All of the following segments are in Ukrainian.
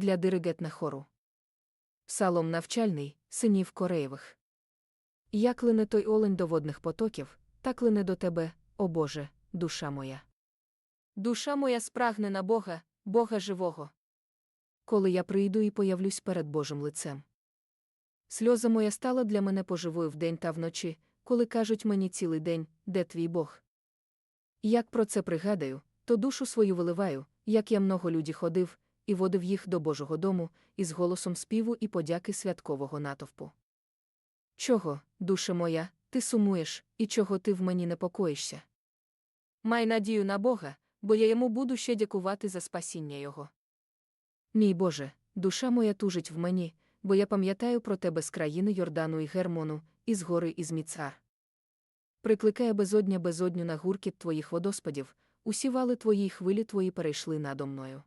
для диригетна хору. Псалом навчальний, синів Кореєвих. Як лине той олень до водних потоків, так лине до тебе, о Боже, душа моя. Душа моя спрагне на Бога, Бога живого. Коли я прийду і появлюсь перед Божим лицем. Сльоза моя стала для мене поживою вдень та вночі, коли кажуть мені цілий день, де твій Бог. Як про це пригадаю, то душу свою виливаю, як я много люді ходив, і водив їх до Божого дому, із голосом співу і подяки святкового натовпу. Чого, душе моя, ти сумуєш, і чого ти в мені непокоїшся? Май надію на Бога, бо я йому буду ще дякувати за спасіння Його. Мій Боже, душа моя тужить в мені, бо я пам'ятаю про тебе з країни Йордану і Гермону, і з гори із Міцар. Прикликає безодня безодню на гуркіт твоїх водоспадів, усі вали твої хвилі твої перейшли надо мною.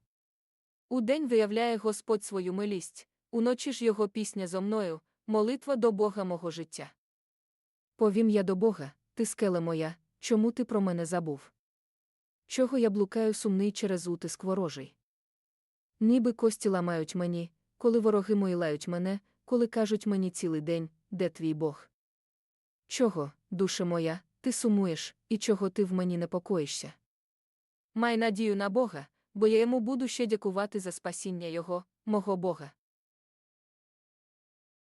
Удень виявляє Господь свою милість, уночі ж його пісня зо мною, молитва до Бога мого життя. Повім я до Бога, ти скеле моя, чому ти про мене забув? Чого я блукаю сумний через утиск ворожий? Ніби кості ламають мені, коли вороги мої лають мене, коли кажуть мені цілий день, де твій Бог? Чого, душе моя, ти сумуєш, і чого ти в мені непокоїшся? Май надію на Бога, бо я йому буду ще дякувати за спасіння Його, мого Бога.